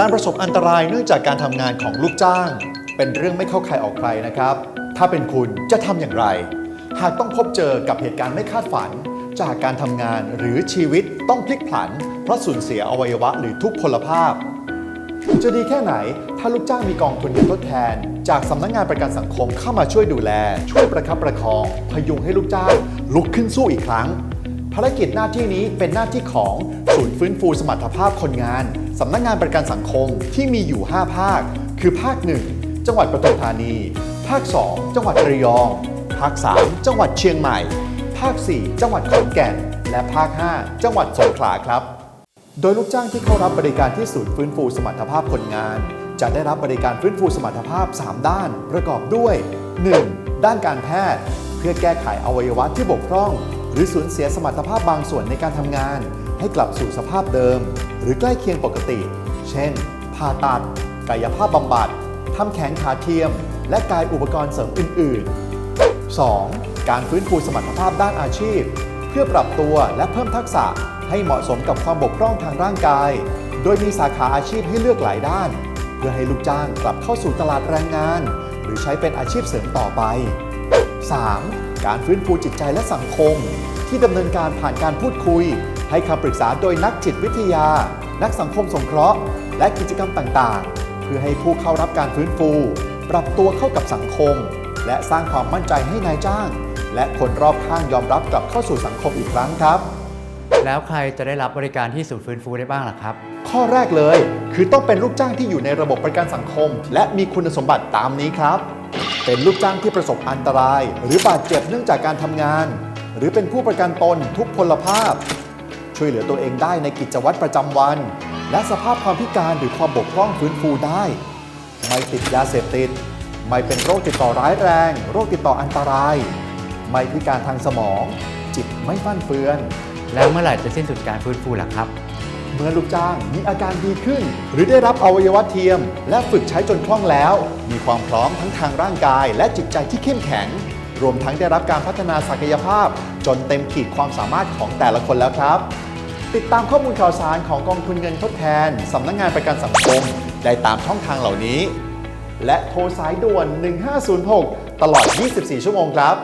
การประสบอันตรายเนื่องจากการทำงานของลูกจ้าง เป็นเรื่องไม่เข้าใครออกใครนะครับ ถ้าเป็นคุณจะทำอย่างไร หากต้องพบเจอกับเหตุการณ์ไม่คาดฝัน จากการทำงานหรือชีวิตต้องพลิกผัน เพราะสูญเสียอวัยวะหรือทุกพลภาพ จะดีแค่ไหนถ้าลูกจ้างมีกองทุนเงินทดแทน จากสำนักงานประกันสังคมเข้ามาช่วยดูแล ช่วยประคับประคอง พยุงให้ลูกจ้าง ลุกขึ้นสู้อีกครั้ง ภารกิจหน้าที่นี้เป็นหน้าที่ของศูนย์ฟื้นฟูสมรรถภาพคนงาน สำนักงานประกันสังคมที่มีอยู่ 5 ภาค คือภาค 1 จังหวัดปทุมธานี ภาค 2 จังหวัดระยอง ภาค 3 จังหวัดเชียงใหม่ ภาค 4 จังหวัดขอนแก่น และภาค 5 จังหวัดสงขลาครับ โดยลูกจ้างที่เข้ารับบริการที่ศูนย์ฟื้นฟูสมรรถภาพคนงาน จะได้รับบริการฟื้นฟูสมรรถภาพ 3 ด้าน ประกอบด้วย 1. ด้านการแพทย์ เพื่อแก้ไขอวัยวะที่บกพร่อง หรือสูญเสียสมรรถภาพบางส่วนในการทำงาน ให้กลับสู่สภาพเดิม หรือใกล้เคียงปกติ เช่น ผ่าตัด กายภาพบำบัดทำแขนขาเทียม และกายอุปกรณ์เสริมอื่น ๆ 2. การฟื้นฟูสมรรถภาพด้านอาชีพ เพื่อปรับตัวและเพิ่มทักษะให้เหมาะสมกับความบกพร่องทางร่างกาย โดยมีสาขาอาชีพให้เลือกหลายด้าน เพื่อให้ลูกจ้างกลับเข้าสู่ตลาดแรงงาน หรือใช้เป็นอาชีพเสริมต่อไป 3. การฟื้นฟูจิตใจและสังคม ที่ดำเนินการผ่านการพูดคุย ให้คำปรึกษาโดยนักจิตวิทยา นักสังคมสงเคราะห์ และกิจกรรมต่างๆ เพื่อให้ผู้เข้ารับการฟื้นฟู ปรับตัวเข้ากับสังคม และสร้างความมั่นใจให้นายจ้าง และคนรอบข้างยอมรับกลับเข้าสู่สังคมอีกครั้งครับ แล้วใครจะได้รับบริการที่ศูนย์ฟื้นฟูได้บ้างล่ะครับ ข้อแรกเลย คือต้องเป็นลูกจ้างที่อยู่ในระบบประกันสังคม และมีคุณสมบัติตามนี้ครับ เป็นลูกจ้างที่ประสบอันตราย หรือบาดเจ็บเนื่องจากการทำงาน หรือเป็นผู้ประกันตนทุกพลภาพ ช่วยเหลือตัวเองได้ในกิจวัตรประจำวัน และสภาพความพิการหรือความบกพร่องฟื้นฟูได้ ไม่ติดยาเสพติด ไม่เป็นโรคติดต่อร้ายแรง โรคติดต่ออันตราย ไม่พิการทางสมอง จิตไม่ฟั่นเฟือน แล้วเมื่อไหร่จะสิ้นสุดการฟื้นฟูล่ะครับ เมื่อลูกจ้างมีอาการดีขึ้น หรือได้รับอวัยวะเทียม และฝึกใช้จนคล่องแล้ว มีความพร้อมทั้งทางร่างกาย และจิตใจที่เข้มแข็ง รวมทั้งได้รับการพัฒนาศักยภาพ จนเต็มขีดความสามารถของแต่ละคนแล้วครับ ติดตามข้อมูลข่าวสารของกองทุนเงินทดแทนสำนักงงานประกันสังคมได้ตามช่องทางเหล่านี้ และโทรสายด่วน 1506 ตลอด 24 ชั่วโมงครับ